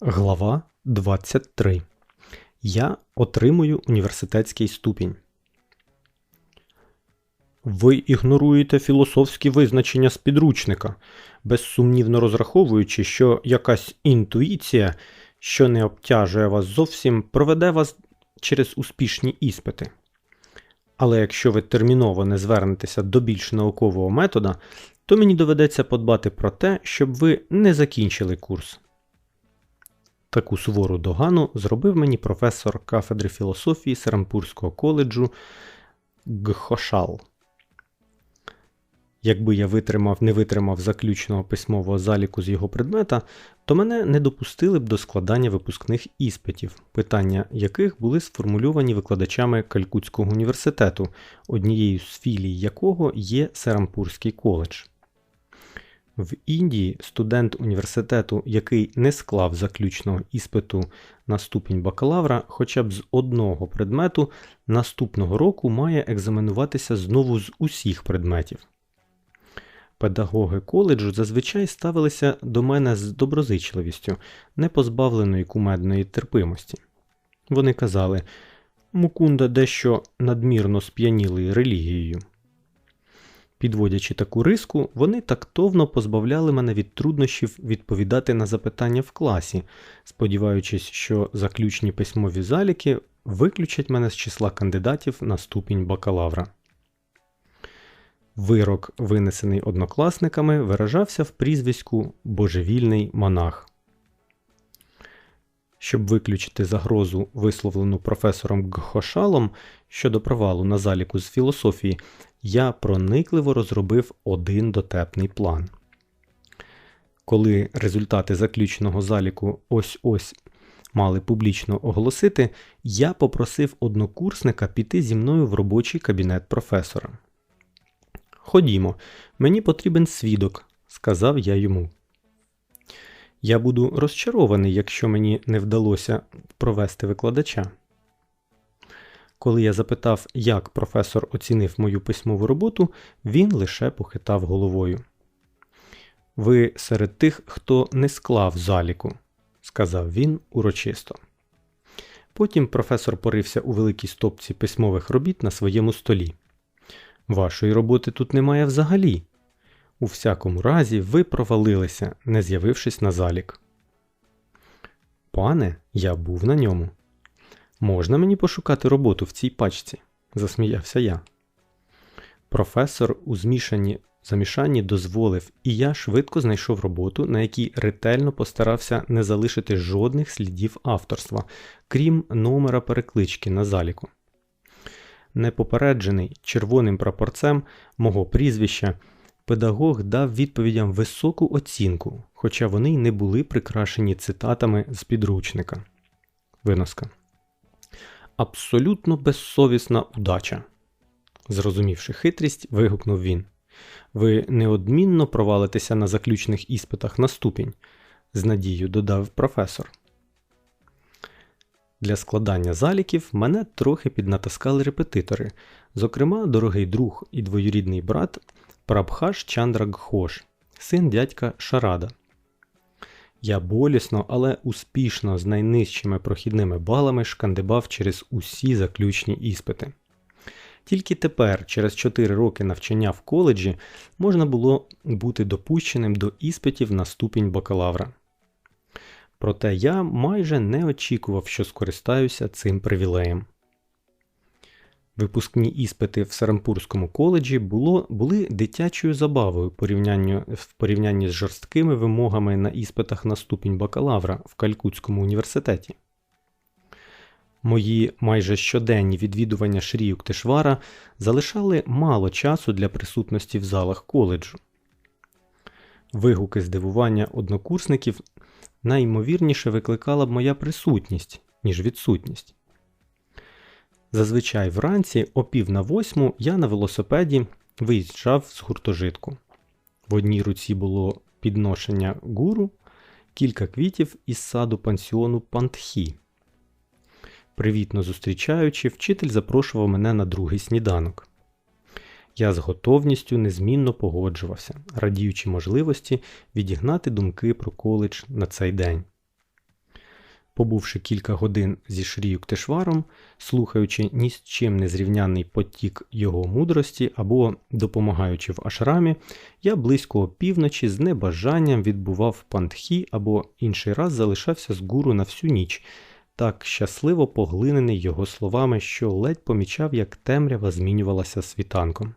Глава 23. Я отримую університетський ступінь. Ви ігноруєте філософські визначення з підручника, безсумнівно розраховуючи, що якась інтуїція, що не обтяжує вас зовсім, проведе вас через успішні іспити. Але якщо ви терміново не звернетеся до більш наукового метода, то мені доведеться подбати про те, щоб ви не закінчили курс. Таку сувору догану зробив мені професор кафедри філософії Серампурського коледжу Гхошал. Якби я витримав, не витримав заключного письмового заліку з його предмета, то мене не допустили б до складання випускних іспитів, питання яких були сформульовані викладачами Калькутського університету, однією з філій якого є Серампурський коледж. В Індії студент університету, який не склав заключного іспиту на ступінь бакалавра, хоча б з одного предмету, наступного року має екзаменуватися знову з усіх предметів. Педагоги коледжу зазвичай ставилися до мене з доброзичливістю, не позбавленої кумедної терпимості. Вони казали Мукунда дещо надмірно сп'янілий релігією. Підводячи таку риску, вони тактовно позбавляли мене від труднощів відповідати на запитання в класі, сподіваючись, що заключні письмові заліки виключать мене з числа кандидатів на ступінь бакалавра. Вирок, винесений однокласниками, виражався в прізвиську Божевільний монах. Щоб виключити загрозу, висловлену професором Гхошалом щодо провалу на заліку з філософії, я проникливо розробив один дотепний план. Коли результати заключного заліку ось ось мали публічно оголосити, я попросив однокурсника піти зі мною в робочий кабінет професора. Ходімо, мені потрібен свідок, сказав я йому. Я буду розчарований, якщо мені не вдалося провести викладача. Коли я запитав, як професор оцінив мою письмову роботу, він лише похитав головою. Ви серед тих, хто не склав заліку, сказав він урочисто. Потім професор порився у великій стопці письмових робіт на своєму столі. Вашої роботи тут немає взагалі. У всякому разі, ви провалилися, не з'явившись на залік. Пане, я був на ньому. Можна мені пошукати роботу в цій пачці? засміявся я. Професор у змішанні замішанні дозволив, і я швидко знайшов роботу, на якій ретельно постарався не залишити жодних слідів авторства, крім номера переклички на заліку. Непопереджений червоним прапорцем мого прізвища, педагог дав відповідям високу оцінку, хоча вони й не були прикрашені цитатами з підручника. Виноска. Абсолютно безсовісна удача. Зрозумівши хитрість, вигукнув він. Ви неодмінно провалитеся на заключних іспитах на ступінь, з надією додав професор. Для складання заліків мене трохи піднатаскали репетитори, зокрема, дорогий друг і двоюрідний брат Прабхаш Чандра Гхош, син дядька Шарада. Я болісно, але успішно з найнижчими прохідними балами шкандибав через усі заключні іспити. Тільки тепер, через 4 роки навчання в коледжі, можна було бути допущеним до іспитів на ступінь бакалавра. Проте я майже не очікував, що скористаюся цим привілеєм. Випускні іспити в Сарампурському коледжі було, були дитячою забавою в порівнянні з жорсткими вимогами на іспитах на ступінь бакалавра в Калькутському університеті. Мої майже щоденні відвідування Шрі Юктишвара залишали мало часу для присутності в залах коледжу. Вигуки здивування однокурсників найімовірніше викликала б моя присутність, ніж відсутність. Зазвичай вранці, о пів на восьму, я на велосипеді виїжджав з гуртожитку. В одній руці було підношення гуру, кілька квітів із саду пансіону Пантхі. Привітно зустрічаючи, вчитель запрошував мене на другий сніданок. Я з готовністю незмінно погоджувався, радіючи можливості відігнати думки про коледж на цей день. Побувши кілька годин зі Шрію Ктешваром, слухаючи ні з чим не зрівняний потік його мудрості або допомагаючи в ашрамі, я близько опівночі з небажанням відбував пантхі або інший раз залишався з гуру на всю ніч, так щасливо поглинений його словами, що ледь помічав, як темрява змінювалася світанком.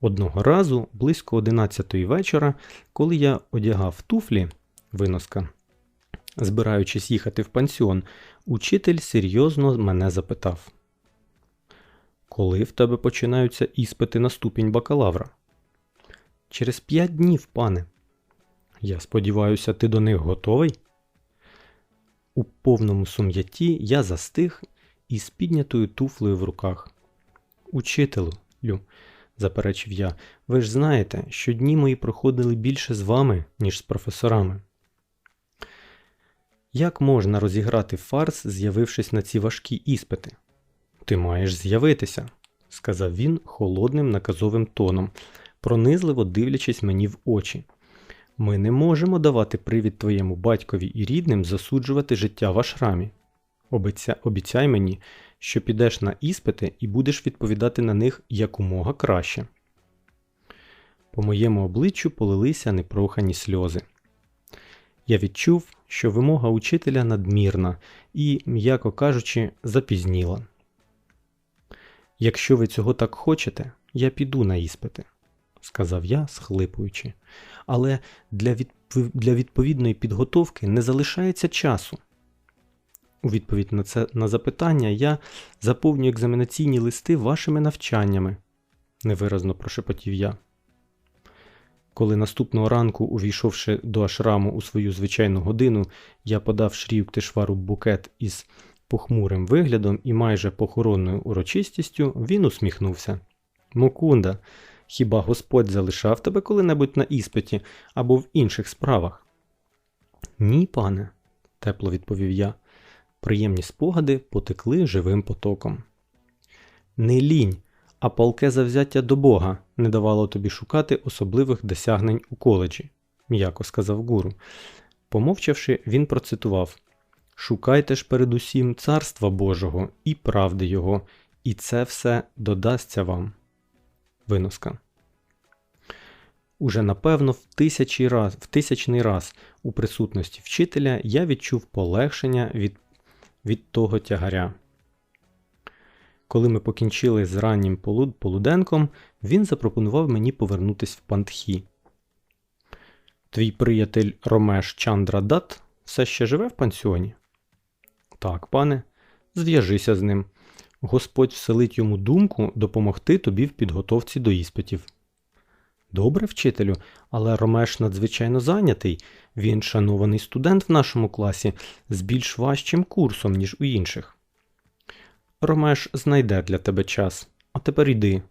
Одного разу, близько одинадцятої вечора, коли я одягав туфлі, виноска, збираючись їхати в пансіон, учитель серйозно мене запитав: Коли в тебе починаються іспити на ступінь бакалавра? Через п'ять днів, пане. Я сподіваюся, ти до них готовий? У повному сум'ятті я застиг із піднятою туфлею в руках. Учителю, заперечив я, ви ж знаєте, що дні мої проходили більше з вами, ніж з професорами. Як можна розіграти фарс, з'явившись на ці важкі іспити? Ти маєш з'явитися, сказав він холодним наказовим тоном, пронизливо дивлячись мені в очі. Ми не можемо давати привід твоєму батькові і рідним засуджувати життя в ашрамі. Обіця... Обіцяй мені, що підеш на іспити і будеш відповідати на них якомога краще. По моєму обличчю полилися непрохані сльози. Я відчув, що вимога учителя надмірна і, м'яко кажучи, запізніла. Якщо ви цього так хочете, я піду на іспити, сказав я, схлипуючи, але для, відп... для відповідної підготовки не залишається часу. У відповідь на це на запитання я заповню екзаменаційні листи вашими навчаннями, невиразно прошепотів я. Коли наступного ранку, увійшовши до ашраму у свою звичайну годину, я подав Шрію Ктишвару букет із похмурим виглядом і майже похоронною урочистістю, він усміхнувся. Мукунда, хіба Господь залишав тебе коли-небудь на іспиті або в інших справах? Ні, пане, тепло відповів я. Приємні спогади потекли живим потоком. Не лінь, а палке завзяття до Бога не давало тобі шукати особливих досягнень у коледжі, м'яко сказав гуру. Помовчавши, він процитував Шукайте ж передусім царства Божого і правди Його, і це все додасться вам. Виноска. Уже напевно в раз, в тисячний раз у присутності вчителя я відчув полегшення від, від того тягаря. Коли ми покінчили з раннім полуденком, він запропонував мені повернутися в пантхі. Твій приятель Ромеш Чандра Дат все ще живе в пансіоні? Так, пане, зв'яжися з ним. Господь вселить йому думку допомогти тобі в підготовці до іспитів. Добре, вчителю, але Ромеш надзвичайно зайнятий. Він шанований студент в нашому класі з більш важчим курсом, ніж у інших. Ромеш знайде для тебе час, а тепер йди,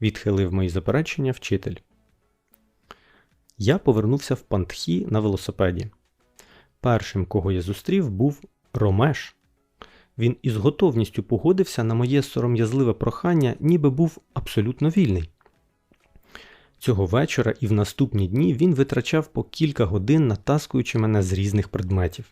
відхилив мої заперечення вчитель. Я повернувся в пантхі на велосипеді. Першим, кого я зустрів, був Ромеш. Він із готовністю погодився на моє сором'язливе прохання, ніби був абсолютно вільний. Цього вечора і в наступні дні він витрачав по кілька годин, натаскуючи мене з різних предметів.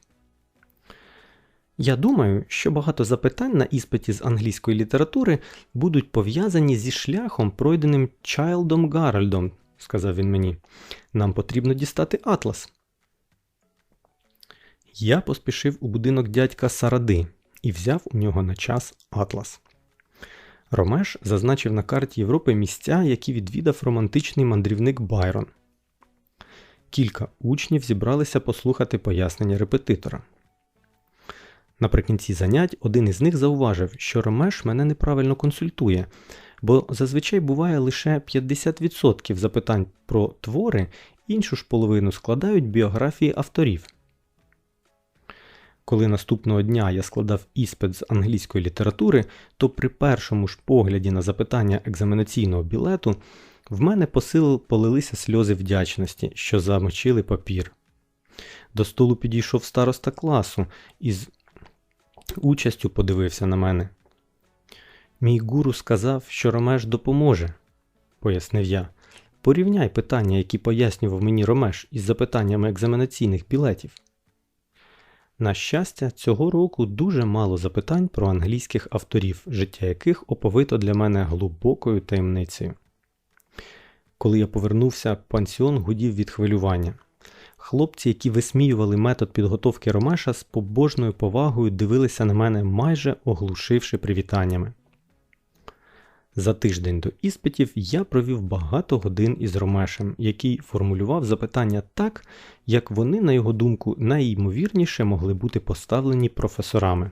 Я думаю, що багато запитань на іспиті з англійської літератури будуть пов'язані зі шляхом, пройденим Чайлдом Гарольдом, сказав він мені. Нам потрібно дістати атлас. Я поспішив у будинок дядька Саради і взяв у нього на час атлас. Ромеш зазначив на карті Європи місця, які відвідав романтичний мандрівник Байрон. Кілька учнів зібралися послухати пояснення репетитора. Наприкінці занять один із них зауважив, що Ромеш мене неправильно консультує, бо зазвичай буває лише 50% запитань про твори, іншу ж половину складають біографії авторів. Коли наступного дня я складав іспит з англійської літератури, то при першому ж погляді на запитання екзаменаційного білету в мене посил полилися сльози вдячності, що замочили папір. До столу підійшов староста класу із участю подивився на мене. Мій гуру сказав, що Ромеш допоможе, пояснив я. Порівняй питання, які пояснював мені Ромеш із запитаннями екзаменаційних білетів. На щастя, цього року дуже мало запитань про англійських авторів, життя яких оповито для мене глибокою таємницею. Коли я повернувся, пансіон гудів від хвилювання. Хлопці, які висміювали метод підготовки Ромеша, з побожною повагою дивилися на мене, майже оглушивши привітаннями. За тиждень до іспитів я провів багато годин із Ромешем, який формулював запитання так, як вони, на його думку, найімовірніше могли бути поставлені професорами.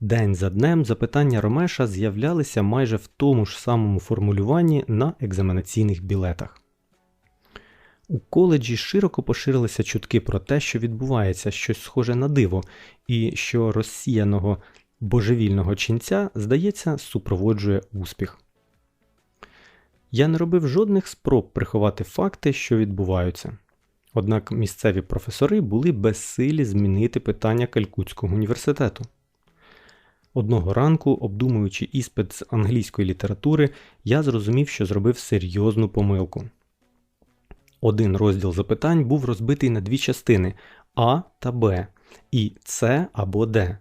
День за днем запитання Ромеша з'являлися майже в тому ж самому формулюванні на екзаменаційних білетах. У коледжі широко поширилися чутки про те, що відбувається щось схоже на диво, і що розсіяного божевільного ченця, здається, супроводжує успіх. Я не робив жодних спроб приховати факти, що відбуваються. Однак місцеві професори були безсилі змінити питання Калькутського університету. Одного ранку, обдумуючи іспит з англійської літератури, я зрозумів, що зробив серйозну помилку. Один розділ запитань був розбитий на дві частини А та Б, і С або Д.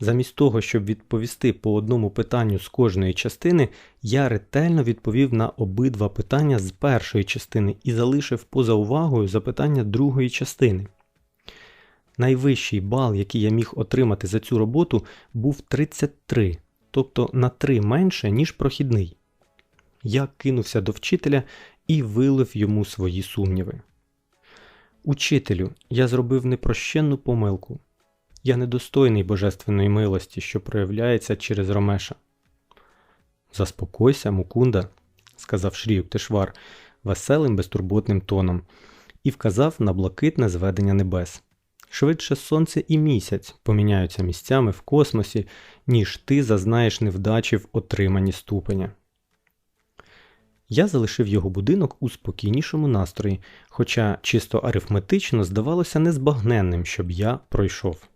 Замість того, щоб відповісти по одному питанню з кожної частини, я ретельно відповів на обидва питання з першої частини і залишив поза увагою запитання другої частини. Найвищий бал, який я міг отримати за цю роботу, був 33, тобто на 3 менше, ніж прохідний. Я кинувся до вчителя і вилив йому свої сумніви. Учителю, я зробив непрощенну помилку. Я недостойний божественної милості, що проявляється через Ромеша. Заспокойся, Мукунда, сказав Шріюк Тешвар веселим, безтурботним тоном, і вказав на блакитне зведення небес. Швидше сонце і місяць поміняються місцями в космосі, ніж ти зазнаєш невдачі в отриманні ступеня. Я залишив його будинок у спокійнішому настрої, хоча чисто арифметично здавалося незбагненним, щоб я пройшов.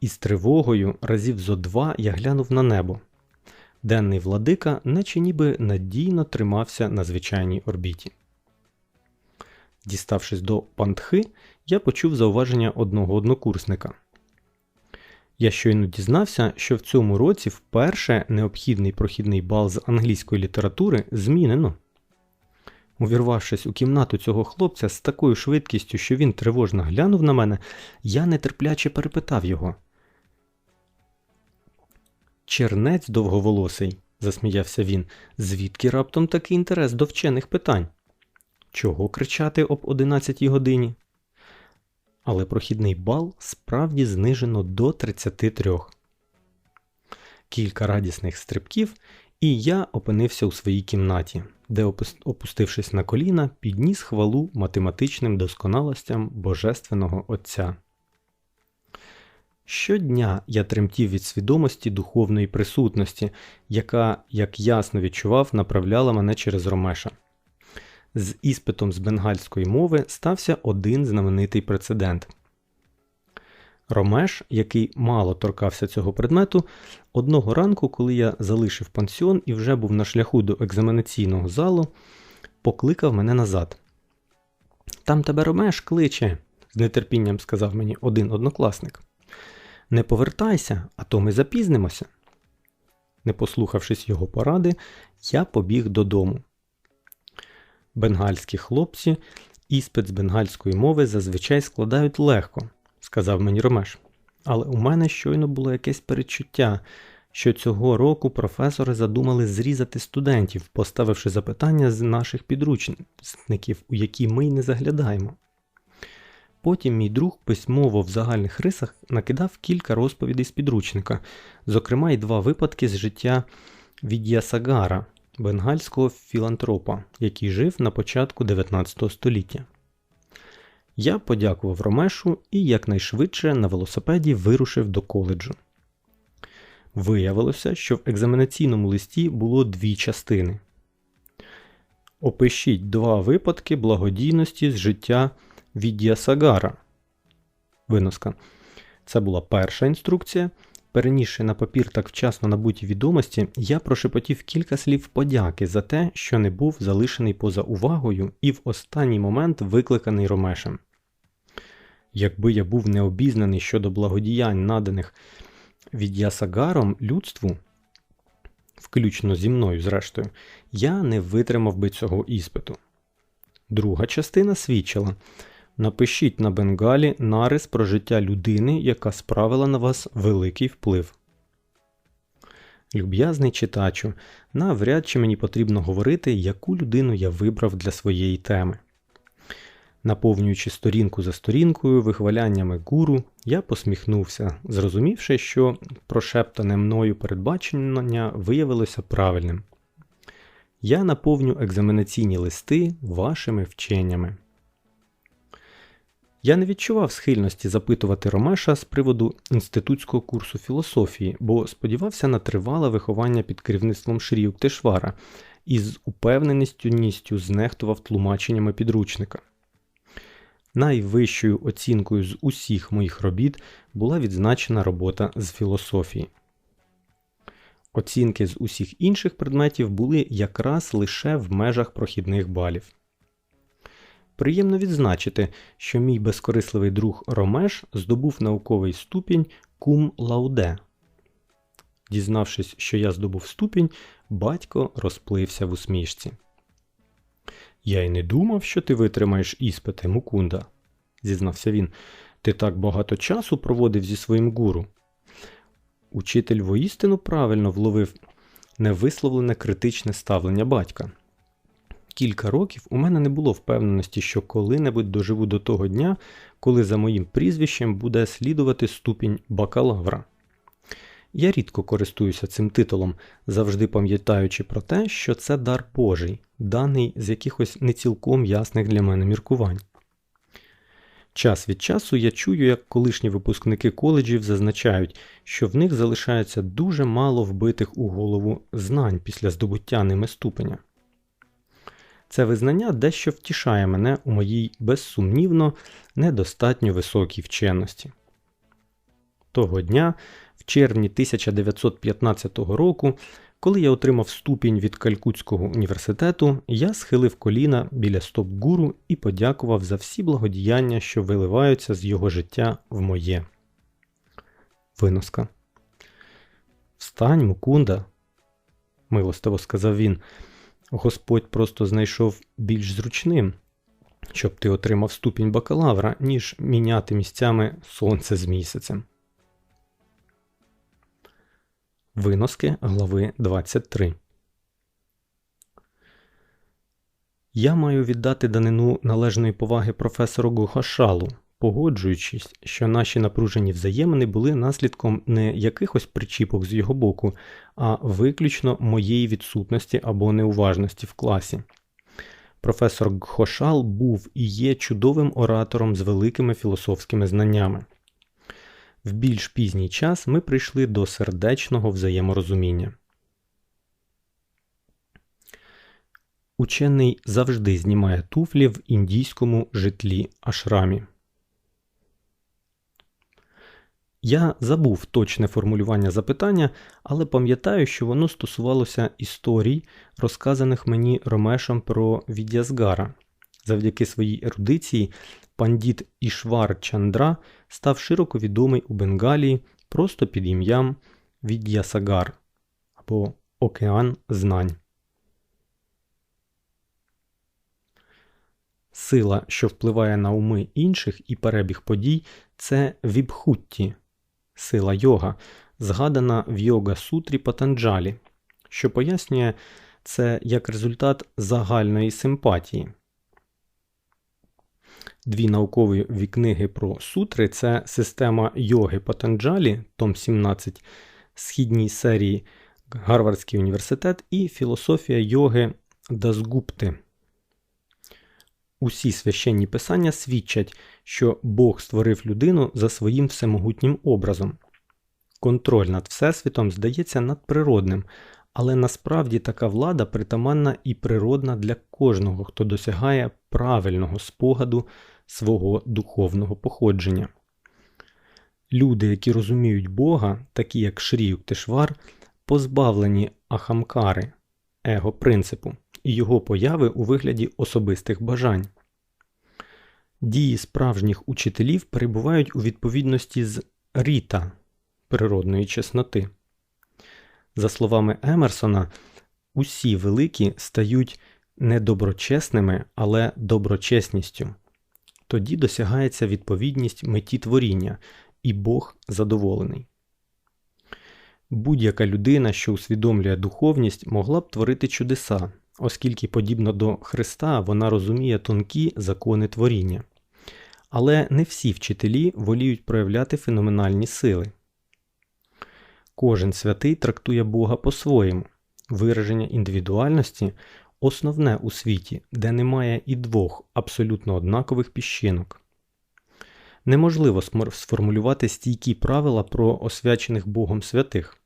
Із тривогою разів зо два я глянув на небо. Денний владика, наче ніби надійно тримався на звичайній орбіті. Діставшись до пантхи, я почув зауваження одного однокурсника. Я щойно дізнався, що в цьому році вперше необхідний прохідний бал з англійської літератури змінено. Увірвавшись у кімнату цього хлопця з такою швидкістю, що він тривожно глянув на мене, я нетерпляче перепитав його. Чернець довговолосий, засміявся він, звідки раптом такий інтерес до вчених питань? Чого кричати об одинадцятій годині? Але прохідний бал справді знижено до 33. Кілька радісних стрибків, і я опинився у своїй кімнаті, де, опустившись на коліна, підніс хвалу математичним досконалостям Божественного Отця. Щодня я тремтів від свідомості духовної присутності, яка, як ясно відчував, направляла мене через Ромеша. З іспитом з бенгальської мови стався один знаменитий прецедент. Ромеш, який мало торкався цього предмету, одного ранку, коли я залишив пансіон і вже був на шляху до екзаменаційного залу, покликав мене назад. Там тебе Ромеш кличе, з нетерпінням сказав мені один однокласник. Не повертайся, а то ми запізнимося. Не послухавшись його поради, я побіг додому. Бенгальські хлопці іспит з бенгальської мови зазвичай складають легко, сказав мені Ромеш. Але у мене щойно було якесь перечуття, що цього року професори задумали зрізати студентів, поставивши запитання з наших підручників, у які ми й не заглядаємо. Потім мій друг письмово в загальних рисах накидав кілька розповідей з підручника, зокрема й два випадки з життя Від'ясагара, бенгальського філантропа, який жив на початку 19 століття. Я подякував Ромешу і якнайшвидше на велосипеді вирушив до коледжу. Виявилося, що в екзаменаційному листі було дві частини. Опишіть два випадки благодійності з життя Віддіасагара. Виноска. Це була перша інструкція. Перенісши на папір так вчасно набуті відомості, я прошепотів кілька слів подяки за те, що не був залишений поза увагою і в останній момент викликаний Ромешем. Якби я був необізнаний щодо благодіянь, наданих Від'ясагаром людству, включно зі мною, зрештою, я не витримав би цього іспиту. Друга частина свідчила напишіть на бенгалі нарис про життя людини, яка справила на вас великий вплив. Люб'язний читачу, навряд чи мені потрібно говорити, яку людину я вибрав для своєї теми. Наповнюючи сторінку за сторінкою вихваляннями гуру, я посміхнувся, зрозумівши, що прошептане мною передбачення виявилося правильним. Я наповню екзаменаційні листи вашими вченнями. Я не відчував схильності запитувати Ромеша з приводу інститутського курсу філософії, бо сподівався на тривале виховання під керівництвом Шрію Ктешвара і з упевненістю знехтував тлумаченнями підручника. Найвищою оцінкою з усіх моїх робіт була відзначена робота з філософії. Оцінки з усіх інших предметів були якраз лише в межах прохідних балів. Приємно відзначити, що мій безкорисливий друг Ромеш здобув науковий ступінь кум лауде. Дізнавшись, що я здобув ступінь, батько розплився в усмішці. Я й не думав, що ти витримаєш іспити, Мукунда, зізнався він. Ти так багато часу проводив зі своїм гуру. Учитель воістину правильно вловив невисловлене критичне ставлення батька. Кілька років у мене не було впевненості, що коли-небудь доживу до того дня, коли за моїм прізвищем буде слідувати ступінь бакалавра. Я рідко користуюся цим титулом, завжди пам'ятаючи про те, що це дар Божий, даний з якихось не цілком ясних для мене міркувань. Час від часу я чую, як колишні випускники коледжів зазначають, що в них залишається дуже мало вбитих у голову знань після здобуття ними ступеня. Це визнання дещо втішає мене у моїй безсумнівно недостатньо високій вченості. Того дня, в червні 1915 року, коли я отримав ступінь від Калькутського університету, я схилив коліна біля стоп-гуру і подякував за всі благодіяння, що виливаються з його життя в моє. Виноска. Встань, Мукунда, милостиво сказав він. Господь просто знайшов більш зручним, щоб ти отримав ступінь бакалавра, ніж міняти місцями сонце з місяцем. Виноски глави 23 Я маю віддати данину належної поваги професору Гухашалу, погоджуючись, що наші напружені взаємини були наслідком не якихось причіпок з його боку, а виключно моєї відсутності або неуважності в класі. Професор Гхошал був і є чудовим оратором з великими філософськими знаннями. В більш пізній час ми прийшли до сердечного взаєморозуміння. Учений завжди знімає туфлі в індійському житлі ашрамі. Я забув точне формулювання запитання, але пам'ятаю, що воно стосувалося історій, розказаних мені Ромешем про Відязгара. Завдяки своїй ерудиції пандіт Ішвар Чандра став широко відомий у Бенгалії просто під ім'ям Від'ясагар або Океан Знань. Сила, що впливає на уми інших і перебіг подій, це вібхутті, сила йога, згадана в йога сутрі Патанджалі, що пояснює це як результат загальної симпатії. Дві наукові книги про сутри це система йоги Патанджалі, Том 17, східній серії Гарвардський університет і філософія йоги Дасгупти. Усі священні писання свідчать, що Бог створив людину за своїм всемогутнім образом. Контроль над Всесвітом здається надприродним, але насправді така влада притаманна і природна для кожного, хто досягає правильного спогаду свого духовного походження. Люди, які розуміють Бога, такі як Шрі Тешвар, позбавлені ахамкари, его принципу і його появи у вигляді особистих бажань. Дії справжніх учителів перебувають у відповідності з ріта природної чесноти. За словами Емерсона, усі великі стають не доброчесними, але доброчесністю. Тоді досягається відповідність меті творіння, і Бог задоволений. Будь-яка людина, що усвідомлює духовність, могла б творити чудеса, оскільки, подібно до Христа, вона розуміє тонкі закони творіння. Але не всі вчителі воліють проявляти феноменальні сили. Кожен святий трактує Бога по-своєму. Вираження індивідуальності основне у світі, де немає і двох абсолютно однакових піщинок. Неможливо сформулювати стійкі правила про освячених Богом святих.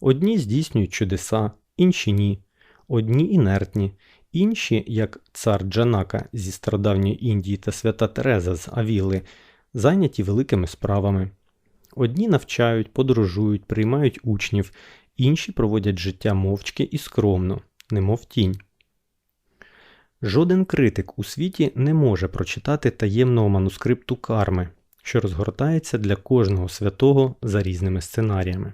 Одні здійснюють чудеса, інші ні, одні інертні, інші, як цар Джанака зі стародавньої Індії та свята Тереза з Авіли, зайняті великими справами. Одні навчають, подорожують, приймають учнів, інші проводять життя мовчки і скромно, немов тінь. Жоден критик у світі не може прочитати таємного манускрипту карми, що розгортається для кожного святого за різними сценаріями.